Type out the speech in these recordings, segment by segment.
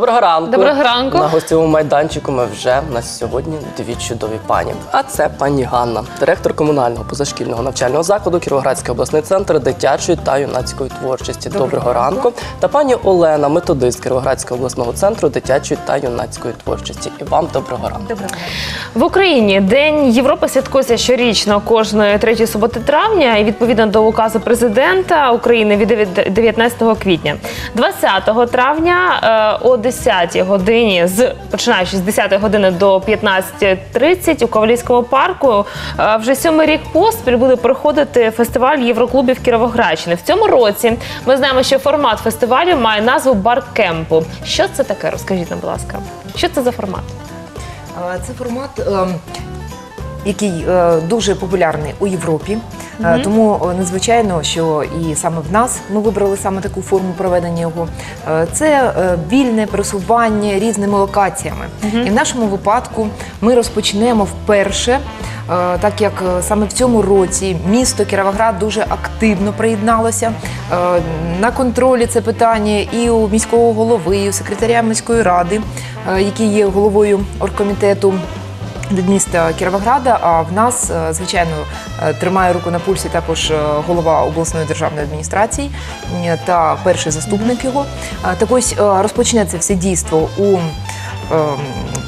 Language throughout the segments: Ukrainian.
Доброго ранку. Доброго ранку. На гостєвому майданчику ми вже на сьогодні дві чудові пані. А це пані Ганна, директор комунального позашкільного навчального закладу Кіровоградський обласний центр дитячої та юнацької творчості. Доброго, ранку. Та пані Олена, методист Кіровоградського обласного центру дитячої та юнацької творчості. І вам доброго ранку. В Україні День Європи святкується щорічно кожної третьої суботи травня і відповідно до указу президента України від 19 квітня. 20 травня е, о 10 годині, з починаючи з 10 години до 15.30 у Ковалівському парку е, вже сьомий рік поспіль буде проходити фестиваль Євроклубів Кіровоградщини. В цьому році ми знаємо, що формат фестивалю має назву Баркемпу. Що це таке? Розкажіть нам, будь ласка, що це за формат? Це формат, ем, який е, дуже популярний у Європі. Е, Тому е, надзвичайно, що і саме в нас ми вибрали саме таку форму проведення його. Е, Це е, вільне пересування різними локаціями. І в нашому випадку ми розпочнемо вперше. е, Так як е, саме в цьому році місто Кіровоград дуже активно приєдналося Е, на контролі це питання і у міського голови, і у секретаря міської ради, е, який є головою оргкомітету від міста Кіровограда. А в нас, е, звичайно, е, тримає руку на пульсі також е, голова обласної державної адміністрації та перший заступник його. Так ось розпочнеться все дійство у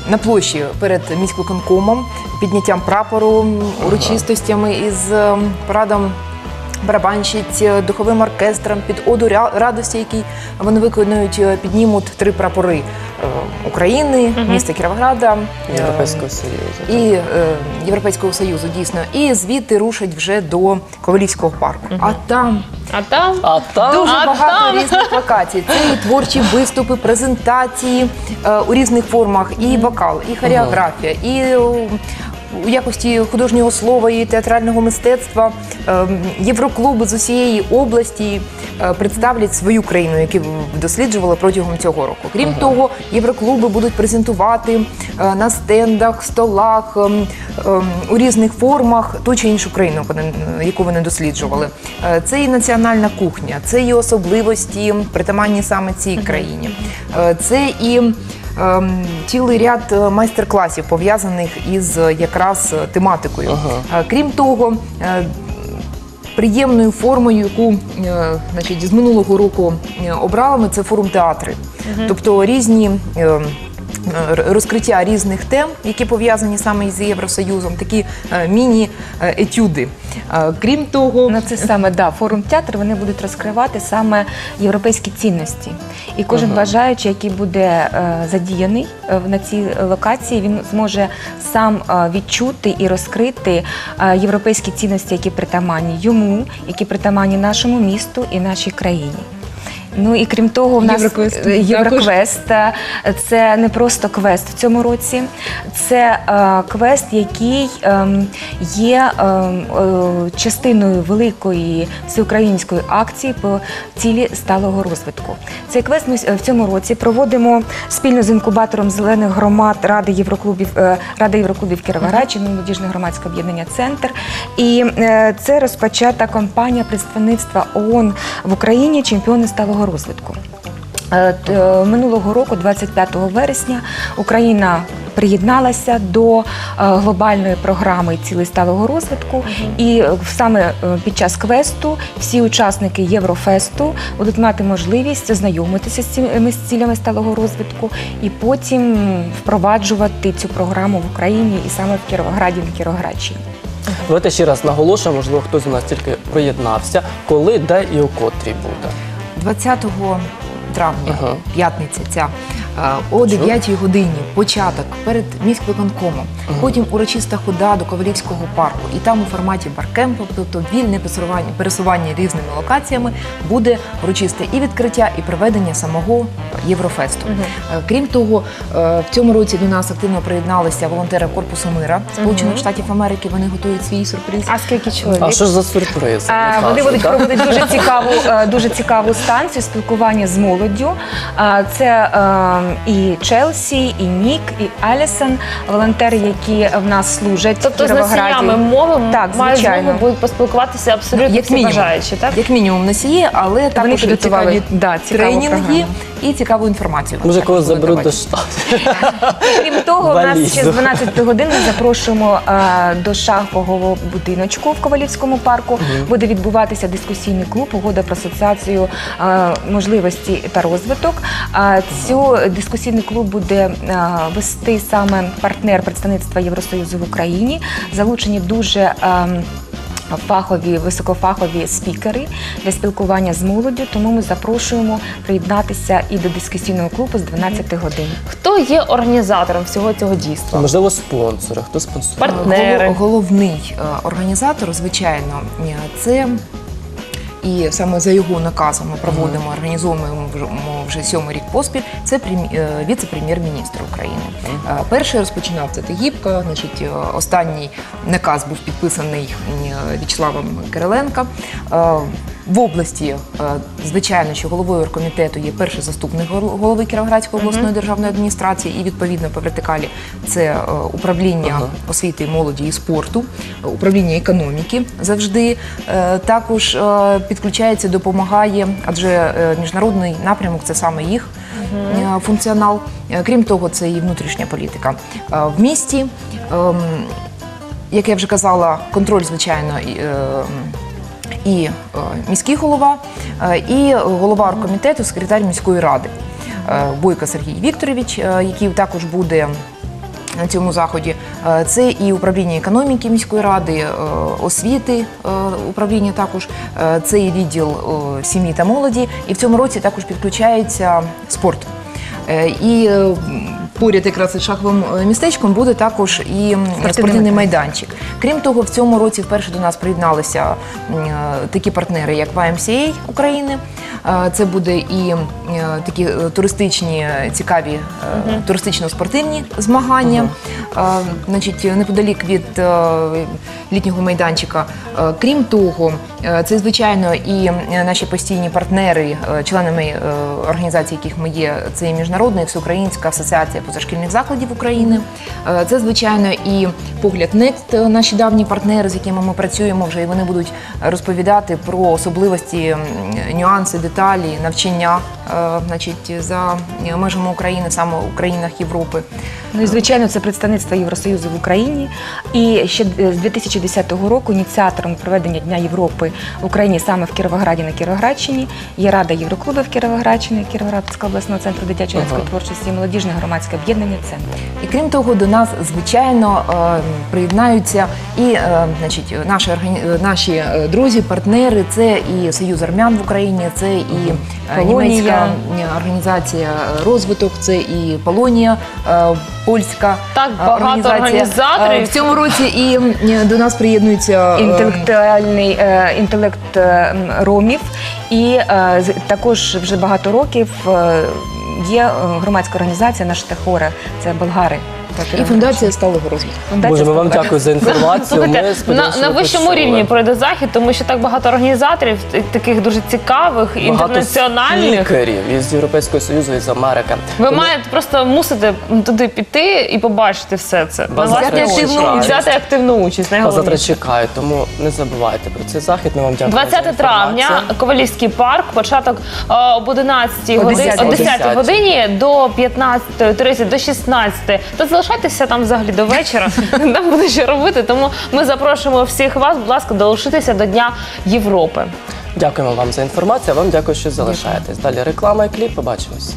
на площі перед міськвиконкомом, підняттям прапору, урочистостями із е, парадом барабанщиць, е, духовим оркестром, під оду радості, який вони виконують, е, піднімуть три прапори е, України, міста Кіровограда, Європейського союзу. і Європейського Союзу, дійсно. І звідти рушать вже до Ковалівського парку. А там А там А там Дуже А багато там? різних локацій. Це і творчі виступи, презентації у різних формах, і вокал, і хореографія, і у, якості художнього слова і театрального мистецтва е, євроклуби з усієї області е, представлять свою країну, яку досліджували протягом цього року. Крім того, євроклуби будуть презентувати е, на стендах, столах ем, ем, у різних формах ту чи іншу країну, яку вони досліджували. Е, Це і національна кухня, це і особливості, притаманні саме цій країні. Це і ем, цілий ряд е, майстер-класів пов'язаних із е, якраз е, тематикою. Ага. Крім того, приємною формою, яку значить, з минулого року обрали ми, це форум театри. Тобто різні. Е, Розкриття різних тем, які пов'язані саме із Євросоюзом, такі е, міні-етюди. Е, Крім того, Ну, це саме да, форум театр. Вони будуть розкривати саме європейські цінності. І кожен бажаючий, який буде задіяний на цій локації, він зможе сам відчути і розкрити європейські цінності, які притаманні йому, які притаманні нашому місту і нашій країні. Ну і крім того, в нас Євроквест. е, Євроквест е, це не просто квест в цьому році, це е, квест, який ем, є ем, е, частиною великої всеукраїнської акції по цілі сталого розвитку. Цей квест ми в цьому році проводимо спільно з інкубатором зелених громад Ради Євроклубів е, Ради Євроклубів Кіровоградщини, молодіжне громадське об'єднання Центр. І е, це розпочата кампанія представництва ООН в Україні чемпіони сталого розвитку. Е, е, Минулого року, 25 вересня, Україна приєдналася до е, глобальної програми цілей сталого розвитку. І саме під час квесту всі учасники Єврофесту будуть мати можливість ознайомитися з цими цілями сталого розвитку і потім впроваджувати цю програму в Україні і саме в Кіровограді, на Кіровоградщині. Давайте ще раз наголошуємо, можливо, хтось у нас тільки приєднався. Коли, де і у котрій буде. 20 травня, Ага. п'ятниця ця, о 9 годині, початок перед міськвиконкомом, потім урочиста хода до Ковалівського парку. І там у форматі баркемпу, тобто вільне пересування, пересування різними локаціями, буде урочисте і відкриття, і проведення самого Єврофесту. Е, Крім того, е, в цьому році до нас активно приєдналися волонтери Корпусу мира Сполучених Штатів Америки. Вони готують свій сюрприз. а скільки чоловік? А що ж за сюрприз? Е, Не Вони кажуть, будуть проводити дуже цікаву, е, дуже цікаву станцію спілкування з молоддю. Е, Це е, і Челсі, і Нік, і Алісон, волонтери, які в нас служать. Тобто в з носіями мови Так, мають змогу будуть поспілкуватися абсолютно як всі мінімум. бажаючі, так? Як мінімум носії, але також підготували, цікаві да, цікаву тренінги програму. І цікаву інформацію. Може, також до штату. Крім того, у нас ще з 12 годин ми запрошуємо е, до шахового будиночку в Ковалівському парку. Буде відбуватися дискусійний клуб Угода про асоціацію е, можливості та розвиток. А цю дискусійний клуб буде е, вести саме партнер представництва Євросоюзу в Україні. Залучені дуже. ем, Фахові, високофахові спікери для спілкування з молоддю, тому ми запрошуємо приєднатися і до дискусійного клубу з 12 годин. Хто є організатором всього цього дійства? Можливо, спонсори. Хто спонсор Партнери. Голов- Головний е, організатор, звичайно, е, це. І саме за його наказом ми проводимо, організовуємо вже- сьомий рік поспіль. Це е, віце-прем'єр-міністр України. Е, Перший розпочинав це Тагібко. Значить, е, останній наказ був підписаний В'ячеславом Кириленка. В області, е, звичайно, що головою оргкомітету є перший заступник голови Кіровоградської обласної державної адміністрації, і відповідно по вертикалі це е, управління освіти, молоді і спорту, управління економіки завжди е, також підключається, допомагає, адже міжнародний напрямок це саме їх функціонал. Крім того, це і внутрішня політика в місті. ем, Як я вже казала, контроль, звичайно, і, е, міський голова, е, і голова оргкомітету, секретар міської ради е, Бойко Сергій Вікторович, який також буде на цьому заході. Це і управління економіки міської ради, освіти управління також, це і відділ сім'ї та молоді. І в цьому році також підключається спорт. І поряд якраз із шаховим е, містечком буде також і спортивний майданчик. Крім того, в цьому році вперше до нас приєдналися е, такі партнери, як YMCA України. Е, Це буде і такі туристичні цікаві туристично-спортивні змагання. Значить, неподалік від літнього майданчика. Крім того, це звичайно і е, наші постійні партнери, е, членами е, організації, яких ми є, це і міжнародна і всеукраїнська асоціація позашкільних закладів України. Е, Це звичайно і погляд е, наші давні партнери, з якими ми працюємо вже, і вони будуть розповідати про особливості, нюанси, деталі, навчання, е, значить, за межами України, саме у країнах Європи. Ну і звичайно, це представництво Євросоюзу в Україні. І ще е, з 2010 року ініціатором проведення Дня Європи в Україні саме в Кіровограді на Кіровоградщині є Рада Євроклубів Кіровоградщини, Кіровоградського обласного центру дитячої Ага. творчості і молодіжне громадське об'єднання центр. І крім того, до нас звичайно е, приєднаються і е, значить, наші органі... е, наші е, друзі, партнери. Це і Союз армян в Україні, це і е, німецька е, організація е, розвиток, це і Полонія. е, Польська Так е, багато організація. організаторів. В цьому році і до нас приєднуються е, Інтелектуальний інтелект ромів, і також вже багато років є громадська організація наш Техоре, це болгари. І фундація сталого розвитку. Боже, ми вам дякую за інформацію. Ми на, на вищому рівні пройде захід, тому що так багато організаторів, таких дуже цікавих, Багато інтернаціональних. спікерів із Європейського Союзу, із Америки. Ви Тому маєте просто мусите туди піти і побачити все це. Вас. І взяти активну участь. Вас завтра чекають, тому не забувайте про цей захід. Ми вам дякуємо. 20 травня. Ковалівський парк, початок е, об 11 годині, о 10 10. годині до 15.30, до 16. То залишайтеся там взагалі до вечора. Там буде що робити. Тому ми запрошуємо всіх вас, будь ласка, долучитися до Дня Європи. Дякуємо вам за інформацію. Вам дякую, що залишаєтесь. Далі реклама і кліп. Побачимось.